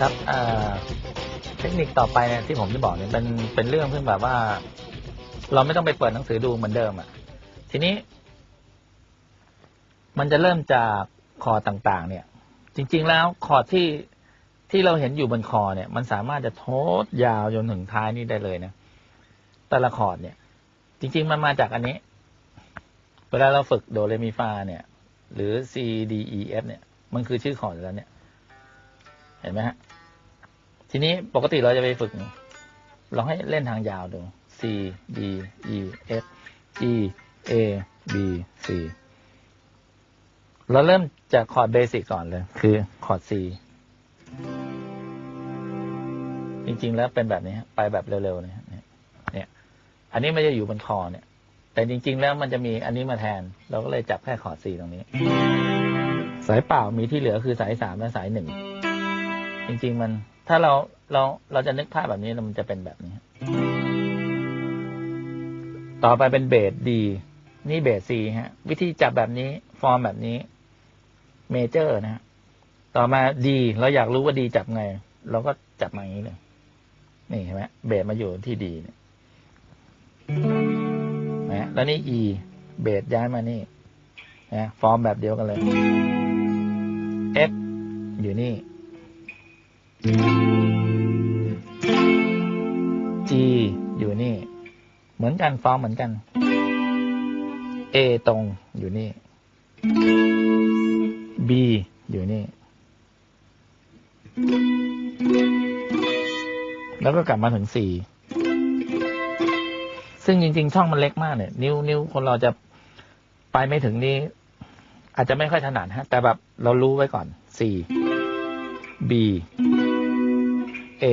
ครับอ่าเทคนิคต่อไปเนี่ยที่ผมจะบอกเนี่ยเป็นเป็นเรื่องเพิ่งแบบว่า เราไม่ต้องไปเปิดหนังสือดูเหมือนเดิมอะ ทีนี้ มันจะเริ่มจากคอต่าง ๆ เนี่ย จริง ๆ แล้วคอที่ที่เราเห็นอยู่บนคอเนี่ย มันสามารถจะโทดยาวจนถึงท้ายนี่ได้เลยนะแต่ละคอร์ดเนี่ย จริง ๆ มันมาจากอันนี้ วลาเราฝึกโดเรมีฟาเนี่ย หรือ C D E F เนี่ย มันคือชื่อคอร์ดแล้วเนี่ย เห็นไหมฮะ ทีนี้ปกติเราจะไปฝึกลองให้เล่นทางยาวดู C D E F G A B C เราเริ่มจากคอร์ดเบสิกก่อนเลย คือคอร์ด C จริงๆแล้วเป็นแบบนี้ ไปแบบเร็วๆเนี่ยเนี่ย อันนี้ไม่จะอยู่บนคอเนี่ย แต่จริง ๆ แล้วมันจะมีอันนี้มาแทน เราก็เลยจับแค่คอร์ด C ตรงนี้ สายเปล่ามีที่เหลือคือสายสามและสายหนึ่งจริง ๆ มันถ้าเราเราเราจะนึกภาพแบบนี้มันจะเป็นแบบนี้ ต่อไปเป็นเบสดีนี่เบสซีฮะ วิธีจับแบบนี้ ฟอร์มแบบนี้เมเจอร์นะฮะต่อมาดีเราอยากรู้ว่าดีจับไง เราก็จับมาอย่างนี้เลยนี่เห็นไหมเบสมาอยู่ที่ดีเนี่ย นะแล้วนี่ E เบสย้ายมานี่นะฟอร์มแบบเดียวกันเลย F อยู่นี่ G อยู่นี่ เหมือนกันฟอร์มเหมือนกัน A ตรงอยู่นี่ B อยู่นี่ แล้วก็กลับมาถึง C ซึ่งจริง ๆ ช่องมันเล็กมากเนี่ย นิ้วนิ้วคนเราจะไปไม่ถึงนี้ อาจจะไม่ค่อยถนัดฮะ แต่แบบเรารู้ไว้ก่อน C B A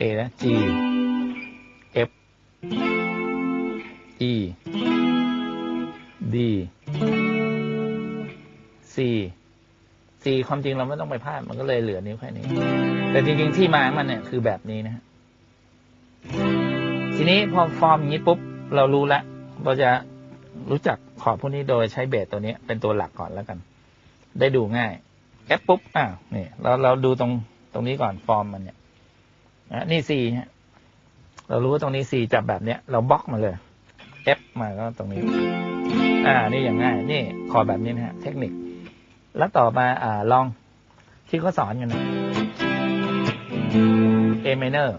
A นะ G ความจริงเราไม่ต้องไปพลาดมันก็เลยเหลือนิ้วแค่นี้ แต่จริงๆที่มาของมันเนี่ยคือแบบนี้นะฮะทีนี้พอฟอร์มอย่างนี้ปุ๊บเรารู้แล้วเราจะรู้จักขอบพวกนี้โดยใช้เบสตัวนี้เป็นตัวหลักก่อนแล้วกัน ได้ดูง่าย F ปุ๊บอ้าวนี่เราเราดูตรงตรงนี้ก่อนฟอร์มมันเนี่ยนะนี่ C ฮะเรารู้ว่าตรงนี้ C จับแบบเนี้ย เราบล็อกมาเลย F มาก็ตรงนี้ อ่า นี่อย่างง่าย นี่ขอแบบนี้นะฮะ เทคนิค แล้วต่อมาอ่าลองที่เขาสอนกันนะ A minor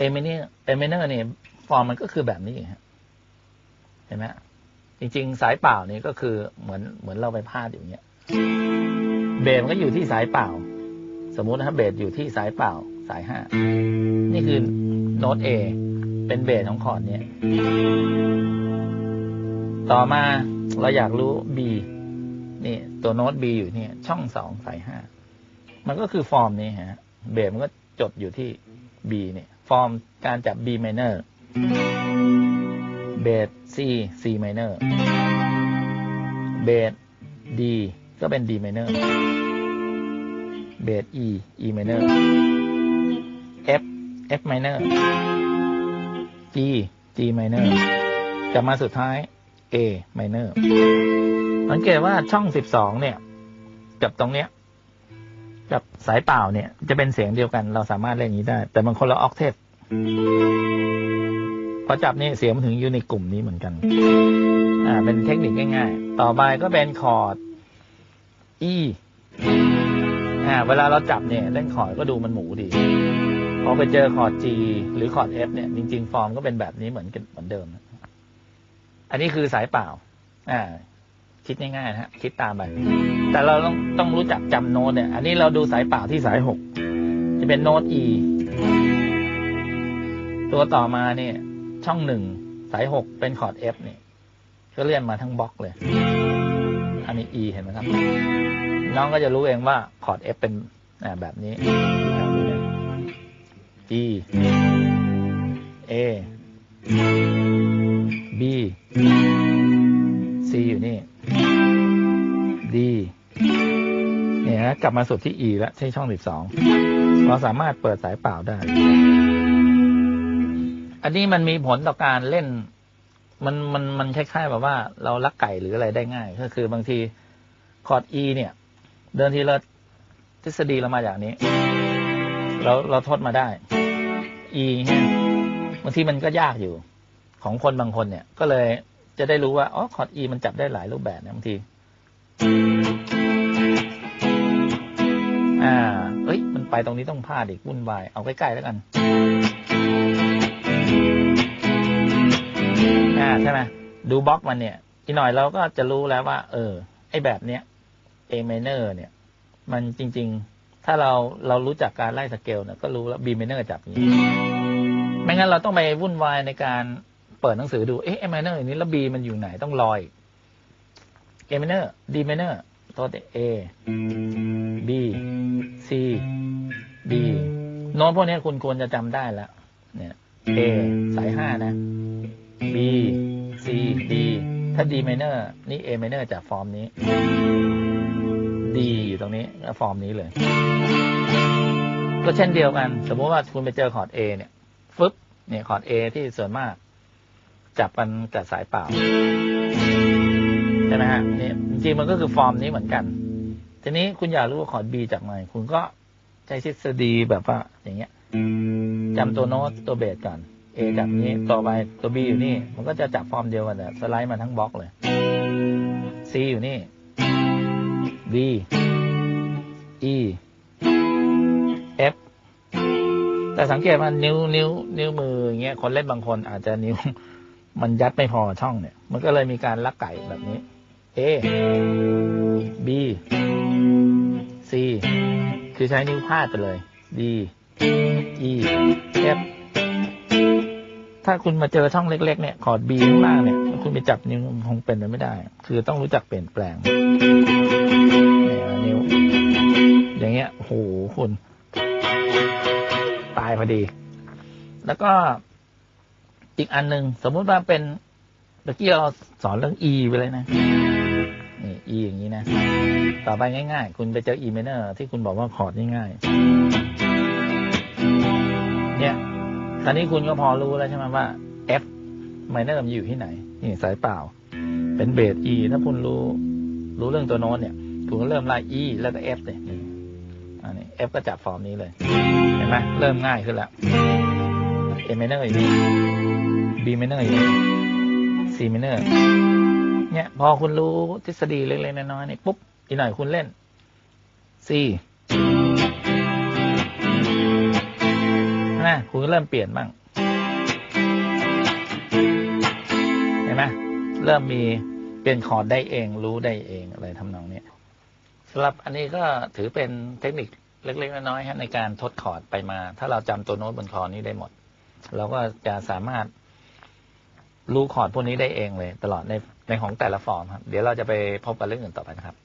A minor A minor นี่ฟอร์มมันก็คือแบบนี้ฮะเห็นไหมจริง ๆ สายเปล่านี่ก็คือเหมือนเหมือนเราไปพาดอย่างเงี้ยเบสมันก็อยู่ที่สายเปล่า สมมุตินะครับเบสอยู่ที่สายเปล่าสายห้านี่คือโน้ต A เป็นเบสของคอร์ดเนี้ยต่อมาเราอยากรู้ B นี่ ตัวโน้ต B อยู่เนี่ย ช่องสองสายห้ามันก็คือฟอร์มนี้ฮะ เบสมันก็จดอยู่ที่ B เนี่ย ฟอร์มการจับ B minor เบส C C minor เบส D ก็เป็น D minor เบส E E minor F F minor G G minor กลับมาสุดท้าย A minor สังเกตว่าช่องสิบสองเนี่ย กับตรงเนี้ย กับสายเปล่าเนี่ย จะเป็นเสียงเดียวกัน เราสามารถเล่นอย่างนี้ได้ แต่มันคนละออกเทปพอจับนี่เสียงมันถึงอยู่ในกลุ่มนี้เหมือนกัน อ่า เป็นเทคนิคง่ายๆ ต่อไปก็เป็นคอร์ด E อ่า เวลาเราจับเนี่ยเล่นคอร์ดก็ดูมันหมูดี พอไปเจอคอร์ด G หรือคอร์ด F เนี่ย จริงๆ ฟอร์มก็เป็นแบบนี้เหมือนกันเหมือนเดิม อันนี้คือสายเปล่า อ่า คิดง่ายๆนะฮะคิดตามไปแต่เราต้องต้องรู้จักจำโน้ตเนี่ย อันนี้เราดูสายเปล่าที่สายหกจะเป็นโน้ต E ตัวต่อมาเนี่ย ช่องหนึ่งสายหกเป็นคอร์ด F เนี่ยก็เลื่อนมาทั้งบล็อกเลย อันนี้ E เห็นไหมครับ น้องก็จะรู้เองว่าคอร์ด F เป็นแบบนี้ G A B C อยู่นี่ นะกลับมาสุดที่ E แล้วใช่ช่อง 12 เราสามารถเปิดสายเปล่าได้ อันนี้มันมีผลต่อการเล่น มันมันมันคล้ายๆแบบว่า เราลักไก่หรืออะไรได้ง่าย ก็คือบางทีคอร์ด E เนี่ย เดินทีเราทฤษฎีเรามาอย่างนี้ เราเราทดมาได้ E เนี่บางทีมันก็ยากอยู่ ของคนบางคนเนี่ย ก็เลยจะได้รู้ว่าอ๋อคอร์ด E มันจับได้หลายรูปแบบนะบางที ตรงนี้ต้องพลาดอีกวุ่นวาย เอาใกล้ๆแล้วกันอ่าใช่ไหมดูบล็อกมันเนี่ย อีกหน่อยเราก็จะรู้แล้วว่า เออ ไอแบบเนี้ย A minor เนี่ย มันจริง ๆ ถ้าเราเรารู้จักการไล่สเกลเนี่ยก็รู้แล้ว B minor จับอย่างนี้ ไม่งั้นเราต้องไปวุ่นวายในการเปิดหนังสือดู เอ๊ะ A minor อย่างนี้แล้ว B มันอยู่ไหนต้องรอย A minor D minor ตัว A B C โน้ตพวกนี้คุณควรจะจำได้แล้วเนี่ย A สายห้านะ B C D ถ้า D minor นี่ A minor จากฟอร์มนี้ D อยู่ตรงนี้ก็ฟอร์มนี้เลย ก็เช่นเดียวกัน สมมติว่าคุณไปเจอคอร์ด A เนี่ยฟึบเนี่ยคอร์ด A ที่ส่วนมาก จับกันกับสายเปล่าใช่ไหมฮะเนี่ยจริงๆมันก็คือฟอร์มนี้เหมือนกัน ทีนี้คุณอยากรู้ว่าคอร์ด B จากไหนคุณก็ ใช้ทฤษฎีแบบว่าอย่างเงี้ยจำตัวโน้ตตัวเบสก่อน A จับนี้ต่อไปตัว B อยู่นี่ มันก็จะจับฟอร์มเดียวกันแต่สไลด์มาทั้งบล็อกเลย C อยู่นี่ D E F แต่สังเกตว่านิ้วนิ้ว นิ้วมืออย่างเงี้ยคนเล่นบางคนอาจจะนิ้ว มันยัดไม่พอช่องเนี่ย มันก็เลยมีการลักไก่แบบนี้ A B C คือใช้นิ้วพาดไปเลย D E F ถ้าคุณมาเจอช่องเล็ก ๆ เนี่ยคอร์ด B ข้างล่างเนี่ย คุณไปจับนิ้วคงเป็นไปไม่ได้ คือต้องรู้จักเปลี่ยนแปลงเนี่ยนิ้ว อย่างเงี้ยโหคุณ ตายพอดี แล้วก็อีกอันหนึ่งสมมุติว่าเป็นเมื่อกี้เราสอนเรื่อง E ไปเลยนะ E อย่างนี้นะ ต่อไปง่ายๆ คุณไปเจอ E minor ที่คุณบอกว่าคอร์ดง่ายๆเนี่ยคราวนี้คุณก็พอรู้แล้วใช่ไหมว่า F minor มันอยู่ที่ไหน นี่สายเปล่า เป็นเบส E ถ้าคุณรู้รู้เรื่องตัวโน้ตเนี่ย คุณก็เริ่มไล่ E แล้วก็ F เลยอันนี้ F ก็จับฟอร์มนี้เลย เห็นไหมเริ่มง่ายขึ้นแล้ว A minor อยู่นี่ B minor อยู่นี่ C minor เนี่ย พอคุณรู้ทฤษฎีเล็กๆน้อยๆนี่ปุ๊บอีกหน่อยคุณเล่น C นะคุณก็เริ่มเปลี่ยนบ้างเห็นไหมเริ่มมีเปลี่ยนคอร์ดได้เอง รู้ได้เองอะไรทำนองเนี้ยสำหรับอันนี้ก็ถือเป็นเทคนิคเล็ก ๆ น้อยๆในการทดคอร์ดไปมา ถ้าเราจำตัวโน้ตบนคอร์ดนี้ได้หมด เราก็จะสามารถ รู้คอร์ดพวกนี้ได้เองเลย ตลอดในในของแต่ละฟอร์มครับ เดี๋ยวเราจะไปพบกันเรื่องอื่นต่อไปนะครับ